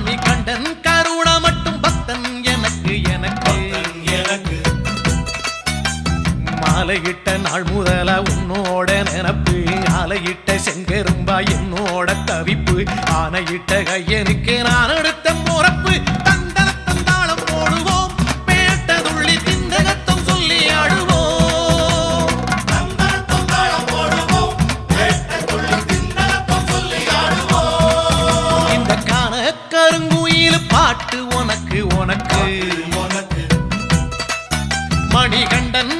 மணி கண்டன் கருணா மட்டும் பக்தன் எனக்கு எனக்கு. எனக்கு மாலையிட்ட நாள் முதல உன்னோட நினப்பு ஆலையிட்ட செங்கரும்பா என்னோட தவிப்பு ஆனையிட்ட கையனுக்கு நான் கருங்குயில் பாட்டு உனக்கு உனக்கு. உனக்கு. மணிகண்டன்